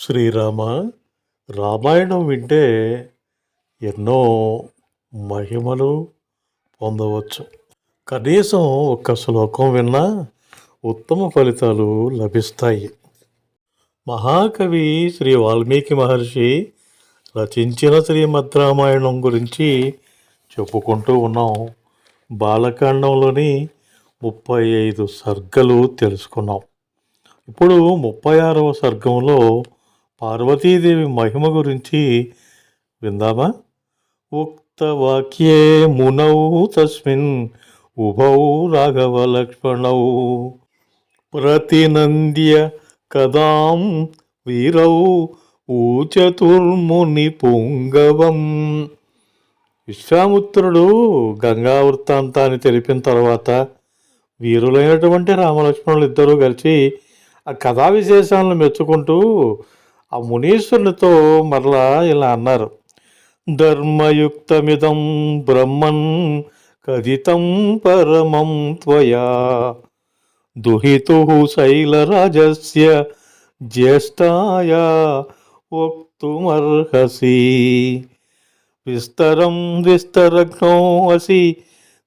శ్రీరామ రామాయణం వింటే ఎన్నో మహిమలు పొందవచ్చు. కనీసం ఒక్క శ్లోకం విన్నా ఉత్తమ ఫలితాలు లభిస్తాయి. మహాకవి శ్రీ వాల్మీకి మహర్షి రచించిన శ్రీమద్ రామాయణం గురించి చెప్పుకుంటూ ఉన్నాం. బాలకాండంలోని ముప్పై ఐదు సర్గలు తెలుసుకున్నాం. ఇప్పుడు ముప్పై ఆరవ సర్గంలో పార్వతీదేవి మహిమ గురించి విందామా? ఉక్తవాక్యే మునౌ తస్మిన్ ఉభౌ రాఘవ లక్ష్మణౌ. ప్రతినంద్య కదాం వీరౌ ఊచతుర్ముని పుంగవం. విశ్వామిత్రుడు గంగా వృత్తాంతాన్ని తెలిపిన తర్వాత వీరులైనటువంటి రామలక్ష్మణులు ఇద్దరూ కలిసి ఆ కథా విశేషాలను మెచ్చుకుంటూ ఆ మునీశ్వరునితో మరలా ఇలా అన్నారు. ధర్మయుక్తమిదం బ్రహ్మన్ కథితం పరమం త్వయా. దుహితు శైలరాజస్య జ్యేష్ఠాయ వక్తుమర్హసి. విస్తరం విస్తరగ్నో అసి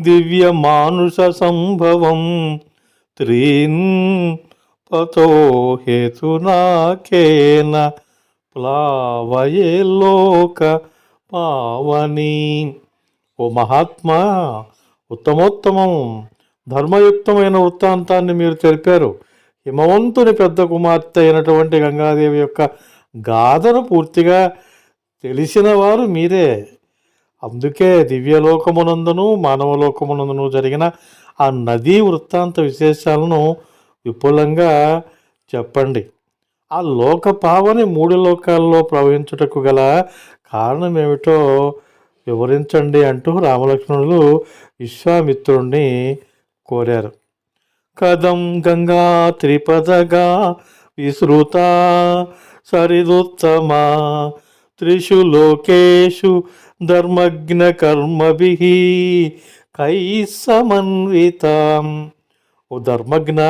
దివ్యమానుష సంభవం. త్రీన్ పతో హేతునాకేన ప్లావయే లోక పావని. ఓ మహాత్మా ఉత్తమోత్తమం ధర్మయుక్తమైన వృత్తాంతాన్ని మీరు తెలిపారు. హిమవంతుని పెద్ద కుమార్తె అయినటువంటి గంగాదేవి యొక్క గాథను పూర్తిగా తెలిసిన వారు మీరే. అందుకే దివ్యలోకమునందును మానవలోకమునందును జరిగిన ఆ నదీ వృత్తాంత విశేషాలను విపులంగా చెప్పండి. ఆ లోక పావని మూడు లోకాల్లో ప్రవహించుటకు గల కారణం ఏమిటో వివరించండి అంటూ రామలక్ష్మణులు విశ్వామిత్రుణ్ణి కోరారు. కదం గంగా త్రిపదగా విసృత సరిదుత్తమా త్రిషు లోకేషు ధర్మజ్ఞ కర్మభి కై సమన్వితం ఓ ధర్మజ్ఞ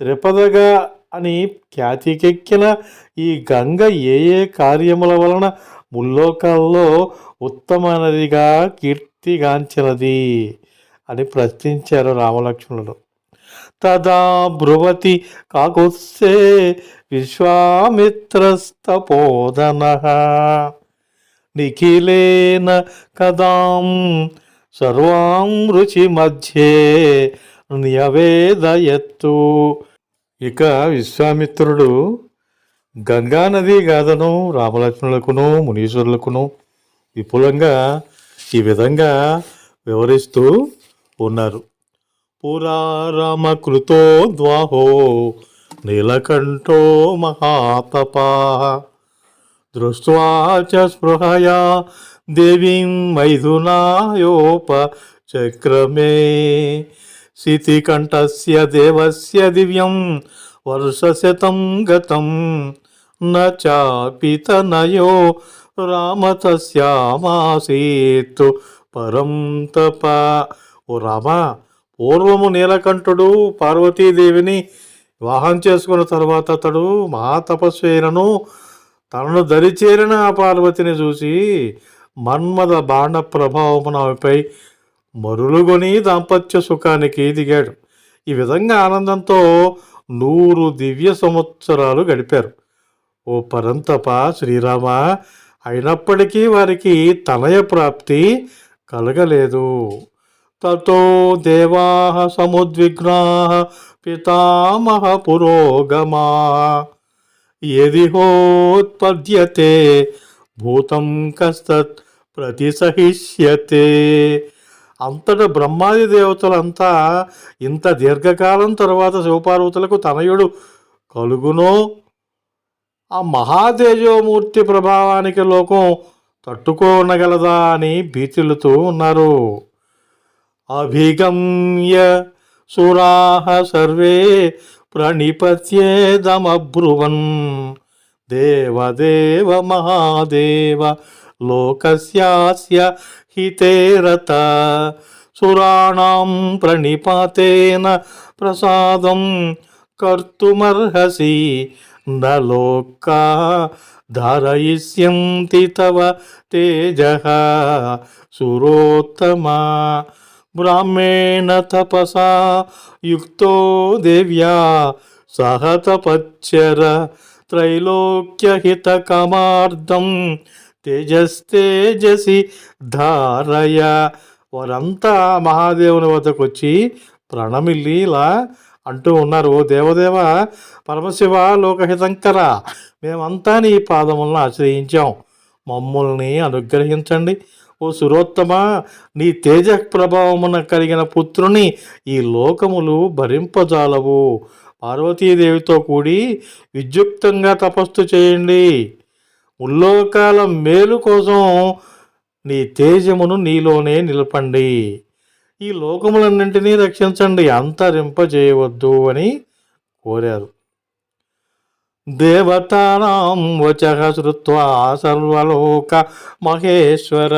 త్రిపదగా అని ఖ్యాతికెక్కిన ఈ గంగ ఏ ఏ కార్యముల వలన ముల్లోకాల్లో ఉత్తమనదిగా కీర్తిగాంచినది అని ప్రశ్నించారు రామలక్ష్మణుడు తదా బ్రువతి కాకుత్సే విశ్వామిత్రస్తపోదన. నిఖిలేన కదాం సర్వాం రుచి మధ్యే న్యవేదయత్తు. ఇక విశ్వామిత్రుడు గంగానది గాథను రామలక్ష్మణులకును మునీశ్వరులకును విపులంగా ఈ విధంగా వివరిస్తూ ఉన్నారు. పురా రామకృతో ద్వాహో నీలకంఠో మహాతపా. దృష్ట్వా చ స్పృహయా దేవీం మైథునాయోప చక్రమే. శితికంఠస్య దేవస్య దివ్యం వర్షశతం గతం న చాపితనయో రామ తస్యామాసీత్ పరం తప ఓ రామ పూర్వము నీలకంఠుడు పార్వతీదేవిని వివాహం చేసుకున్న తర్వాత అతడు మహాతపస్వైనను తనను దరిచేరిన ఆ పార్వతిని చూసి మన్మద బాణ ప్రభావమున ఆమెపై మరులుగొని దాంపత్య సుఖానికి దిగాడు. ఈ విధంగా ఆనందంతో నూరు దివ్య సంవత్సరాలు గడిపారు. ఓ పరంతప శ్రీరామ అయినప్పటికీ వారికి తనయ ప్రాప్తి కలగలేదు. తతో దేవా సముద్విగ్నా పితామహ పురోగమా. యదిహోత్పద్యతే భూతం కస్తత్ ప్రతిసహిష్యతే. అంతటా బ్రహ్మాది దేవతలంతా ఇంత దీర్ఘకాలం తర్వాత శివపార్వతులకు తనయుడు కలుగునో? ఆ మహాతేజోమూర్తి ప్రభావానికి లోకం తట్టుకోనగలదా అని భీతిల్లుతూ ఉన్నారు. అభిగమ్య సురాహ సర్వే ప్రణిపత్యేదమబ్రువన్. దేవదేవ మహాదేవ లోకస్యాస్య హితే రత సురాణాం ప్రణిపాతేన ప్రసాదం కర్తుమర్హసి. నలోకా ధారయిష్యంతి తవ తేజ. సురోత్తమా బ్రాహ్మేణ తపసా యుక్తో దేవ్యా సహతపచ్చర త్రైలోక్యహితకమార్థం. తేజస్తేజసి ధారయ. వారంతా మహాదేవుని వద్దకు వచ్చి ప్రణమిల్లి ఇలా అంటూ ఉన్నారు. ఓ దేవదేవ పరమశివ లోకహితంకర మేమంతా నీ పాదములను ఆశ్రయించాం. మమ్మల్ని అనుగ్రహించండి. ఓ సురోత్తమ నీ తేజ ప్రభావమున కలిగిన పుత్రుని ఈ లోకములు భరింపజాలవు. పార్వతీదేవితో కూడి విద్యుక్తంగా తపస్సు చేయండి. ముల్లోకాల మేలు కోసం నీ తేజమును నీలోనే నిలపండి. ఈ లోకములన్నింటినీ రక్షించండి. అంతరింపజేయవద్దు అని కోరారు. దేవతానాం వచ శ్రుత్వా సర్వలోక మహేశ్వర.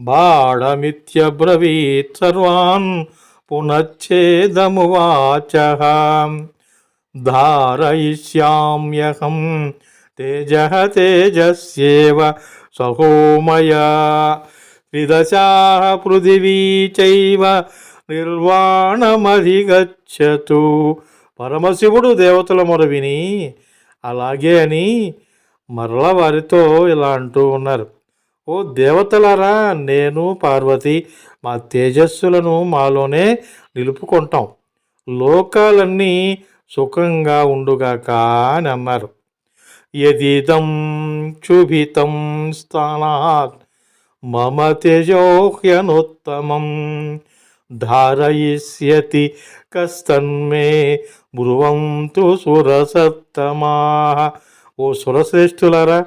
బాడమిత్యబ్రవీత్ సర్వాన్ పునశ్చేదమువాచ ధారయిష్యామ్యహం తేజ తేజస్యేవ సహోమయ విదశా పృథివీ చైవ నిర్వాణమధిగచ్చతు పరమశివుడు దేవతల మొరవిని అలాగే అని మరల వారితో ఇలా అంటూ ఉన్నారు. ఓ దేవతలారా నేను పార్వతి మా తేజస్సులను మాలోనే నిలుపుకుంటాం. లోకాలన్నీ సుఖంగా ఉండుగాక అని అన్నారు. యదిదం క్షుభితం స్థానాత్ మమ తేజోహ్యనుత్తమం ధారయిష్యతి కస్తన్మే బ్రువంతు సురసత్తమా ఓ సురశ్రేష్ఠులారా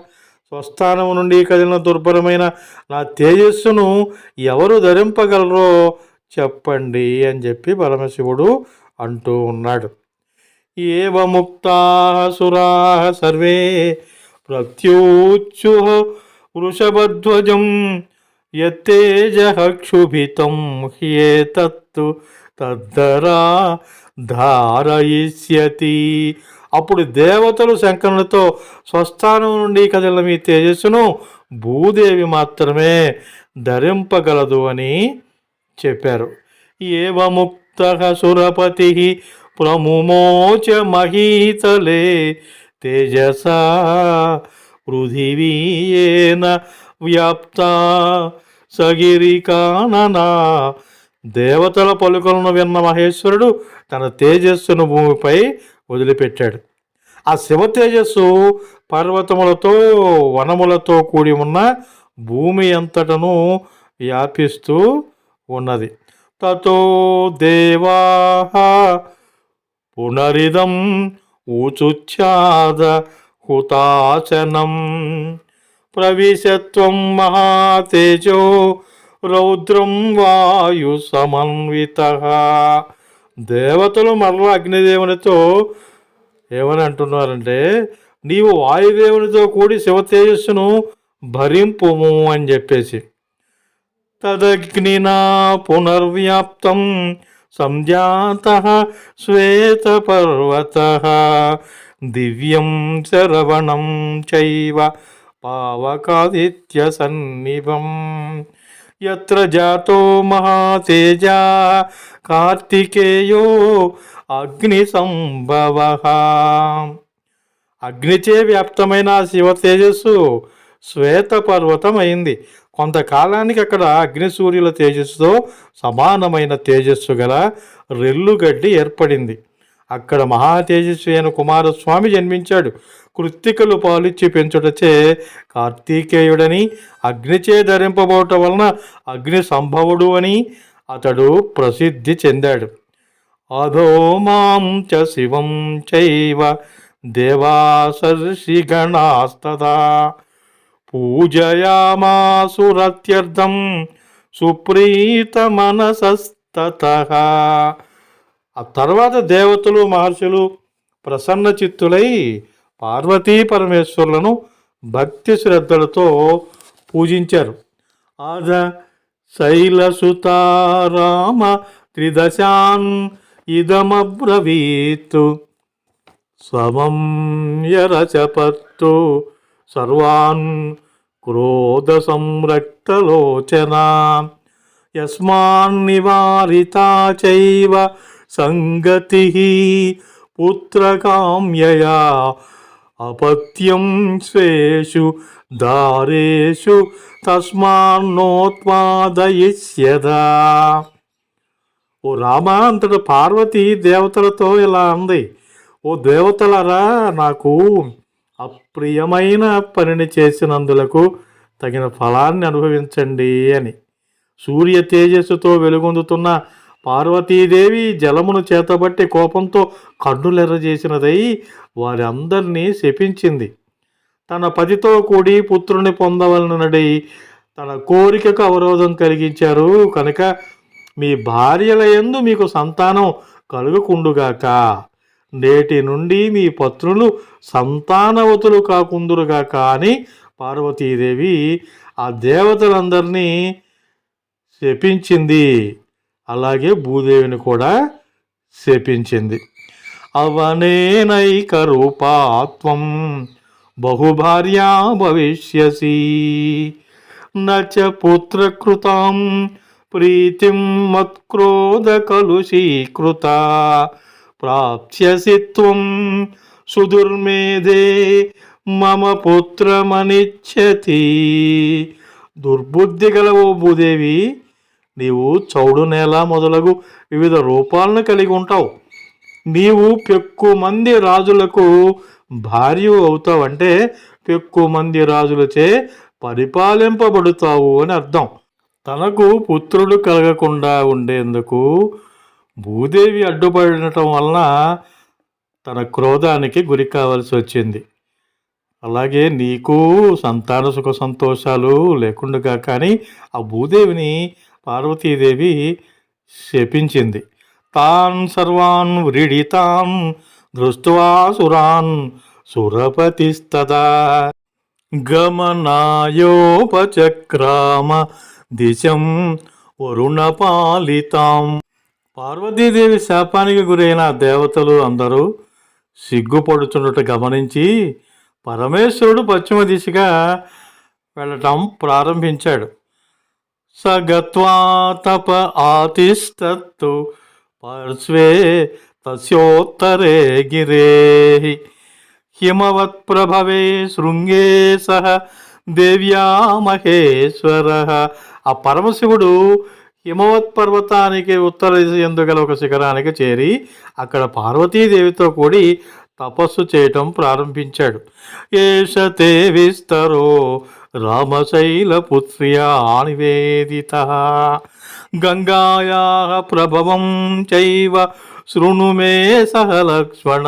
స్వస్థానము నుండి కదిలిన దుర్భరమైన నా తేజస్సును ఎవరు ధరింపగలరో చెప్పండి అని చెప్పి పరమశివుడు అంటూ ఉన్నాడు. ఏవముక్తాసురా సర్వే ప్రత్యూచు వృషభధ్వజం యత్తేజహక్షుభితం హ్యేతత్తు తద్దరా ధారయిష్యతి అప్పుడు దేవతలు శంకరునితో స్వస్థానం నుండి కదిలిన మీ తేజస్సును భూదేవి మాత్రమే ధరింపగలదు అని చెప్పారు. ఏవముక్త సురపతి ప్రముమోచ మహీతలే తేజసా పృథివీయేన వ్యాప్త సగిరికాననా. దేవతల పలుకలను విన్న మహేశ్వరుడు తన తేజస్సును భూమిపై వదిలిపెట్టాడు. ఆ శివ తేజస్సు పర్వతములతో వనములతో కూడి ఉన్న భూమి అంతటను వ్యాపిస్తూ ఉన్నది. తతో దేవా పునరిదం ఊచుచ్ఛాద హుతాచనం ప్రవిశత్వం మహాతేజో రౌద్రం వాయు సమన్విత. దేవతలు మరలా అగ్నిదేవునితో ఏమని అంటున్నారంటే నీవు వాయుదేవునితో కూడి శివ తేజస్సును భరింపుము అని చెప్పేసి. తదగ్నినా పునర్వ్యాప్తం సంజాత శ్వేతపర్వత దివ్యం శరవణం చైవ పావకాదిత్య సన్నిభం. యత్ర జాతో మహాతేజ కార్తికేయో అగ్ని సంభవ అగ్నిచే వ్యాప్తమైన శివ తేజస్సు శ్వేత పర్వతమైంది. కొంతకాలానికి అక్కడ అగ్ని సూర్యుల తేజస్సుతో సమానమైన తేజస్సు గల రెల్లుగడ్డి ఏర్పడింది. అక్కడ మహాతేజస్వి అయిన కుమారస్వామి జన్మించాడు. కృత్తికలు పాలిచ్చి పెంచుటచే కార్తీకేయుడని అగ్నిచే ధరింపబోట వలన అగ్ని సంభవుడు అని అతడు ప్రసిద్ధి చెందాడు. అధో మాం చ శివం చైవ దేవాసర్షిగణాస్తదా పూజయామాసురత్యర్థం సుప్రీతమనసస్తత. ఆ తర్వాత దేవతలు మహర్షులు ప్రసన్న చిత్తులై పార్వతీ పరమేశ్వరులను భక్తి శ్రద్ధలతో పూజించారు. ఆద శైలసుతారామ త్రిదశాన్ ఇదమబ్రవీత్. సమం యరచపత్తు సర్వాన్ క్రోధ సంరక్తలోచనాన్ యస్మాన్ నివారిత చైవ సంగతి పుత్రకామ్యయా అపత్యం స్వేషు దారేషు తస్మాన్నోత్పాదయిష్యదా ఓ రామా అంతట పార్వతి దేవతలతో ఇలా అంది ఓ దేవతలరా నాకు అప్రియమైన పనిని చేసినందులకు తగిన ఫలాన్ని అనుభవించండి అని. సూర్య తేజస్సుతో వెలుగొందుతున్న పార్వతీదేవి జలమును చేతబట్టి కోపంతో కన్నులెర్రజేసినదై వారందరినీ శపించింది. తన పతితో కూడి పుత్రుని పొందవలనడి తన కోరికకు అవరోధం కలిగించారు. కనుక మీ భార్యల ఎందు మీకు సంతానం కలుగుకుండుగాక. నేటి నుండి మీ పత్రులు సంతానవతులు కాకుందురుగాక అని పార్వతీదేవి ఆ దేవతలందరినీ శపించింది. అలాగే భూదేవిని కూడా శపించింది. అవనేనైక రూపాత్వం బహుభార్యా భవిష్యసి. నచ పుత్రకృతాం ప్రీతిం మత్క్రోధ కలుషీకృత. ప్రాప్స్యసి త్వం సుదుర్మేదే మమ పుత్రమనిచ్చతి దుర్బుద్ధి గల ఓ భూదేవి నీవు చౌడు నేల మొదలగు వివిధ రూపాలను కలిగి ఉంటావు. నీవు పెక్కు మంది రాజులకు భార్య అవుతావంటే పెక్కు మంది రాజులచే పరిపాలింపబడుతావు అని అర్థం. తనకు పుత్రుడు కలగకుండా ఉండేందుకు భూదేవి అడ్డుపడటం వలన తన క్రోధానికి గురి కావాల్సి వచ్చింది. అలాగే నీకు సంతాన సుఖ సంతోషాలు లేకుండా కానీ ఆ భూదేవిని పార్వతీదేవి శపించింది. తాన్ సర్వాన్ వ్రీడితాన్ దృష్ట్వాసురాన్ సురపతిస్తదా. గమనాయోపచక్రామ దిశం వరుణపాలితాం. పార్వతీదేవి శాపానికి గురైన దేవతలు అందరూ సిగ్గుపడుచున్నట గమనించి పరమేశ్వరుడు పశ్చిమ దిశగా వెళ్ళటం ప్రారంభించాడు. సగత్వా తప ఆతిష్టత్తు పార్శ్వే తస్యోత్తరే గిరే హిమవత్ప్రభవే శృంగే సహ దేవ్యా మహేశ్వర ఆ పరమశివుడు హిమవత్ పర్వతానికి ఉత్తర ఎందుగల ఒక శిఖరానికి చేరి అక్కడ పార్వతీదేవితో కూడి తపస్సు చేయటం ప్రారంభించాడు. ఏషతే విస్తరో రామశైలపుత్ర్యా నివేదిత గంగాయా ప్రభవం చైవ శృణు మే సహ లక్ష్మణ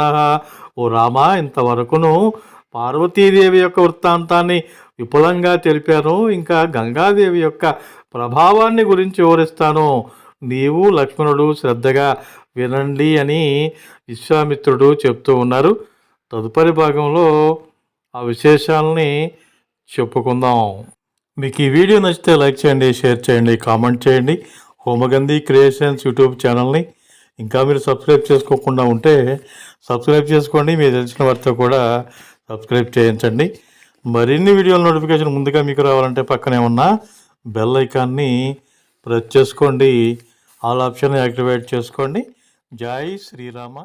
ఓ రామ ఇంతవరకును పార్వతీదేవి యొక్క వృత్తాంతాన్ని విపులంగా తెలిపాను. ఇంకా గంగాదేవి యొక్క ప్రభావాన్ని గురించి వివరిస్తాను. నీవు లక్ష్మణుడు శ్రద్ధగా వినండి అని విశ్వామిత్రుడు చెప్తూ ఉన్నారు. తదుపరి భాగంలో ఆ విశేషాలని చెప్పుకుందాం. మీకు ఈ వీడియో నచ్చితే లైక్ చేయండి షేర్ చేయండి కామెంట్ చేయండి. హోమగంధి క్రియేషన్స్ యూట్యూబ్ ఛానల్ని ఇంకా మీరు సబ్స్క్రైబ్ చేసుకోకుండా ఉంటే సబ్స్క్రైబ్ చేసుకోండి. మీరు తెలిసిన వారితో కూడా సబ్స్క్రైబ్ చేయించండి. మరిన్ని వీడియోల నోటిఫికేషన్ ముందుగా మీకు రావాలంటే పక్కనే ఉన్న బెల్ ఐకాన్ని ప్రెస్ చేసుకోండి. ఆల్ ఆప్షన్ యాక్టివేట్ చేసుకోండి. జై శ్రీరామ.